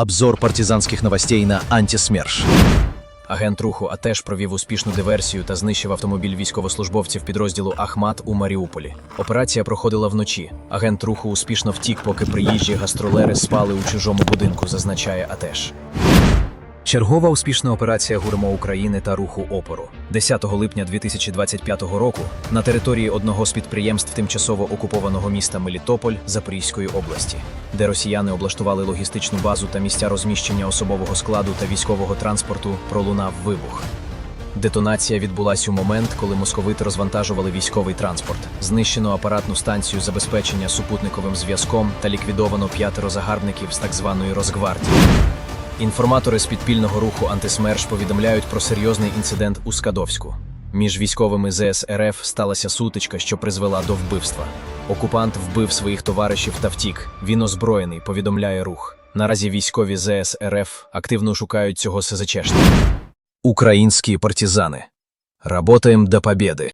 Обзор партизанських новостей на антисмерш. Агент руху АТЕШ провів успішну диверсію та знищив автомобіль військовослужбовців підрозділу Ахмат у Маріуполі. Операція проходила вночі. Агент руху успішно втік, поки приїжджі гастролери спали у чужому будинку, зазначає АТЕШ. Чергова успішна операція ГУРМО України та руху опору 10 липня 2025 року на території одного з підприємств тимчасово окупованого міста Мелітополь Запорізької області, де росіяни облаштували логістичну базу та місця розміщення особового складу та військового транспорту, пролунав вибух. Детонація відбулась у момент, коли московити розвантажували військовий транспорт. Знищено апаратну станцію забезпечення супутниковим зв'язком та ліквідовано п'ятеро загарбників з так званої Росгвардії. Інформатори з підпільного руху «Антисмерш» повідомляють про серйозний інцидент у Скадовську. Між військовими ЗС РФ сталася сутичка, що призвела до вбивства. Окупант вбив своїх товаришів та втік. Він озброєний, повідомляє рух. Наразі військові ЗС РФ активно шукають цього СЗЧшника. Українські партизани. Работаем до победы.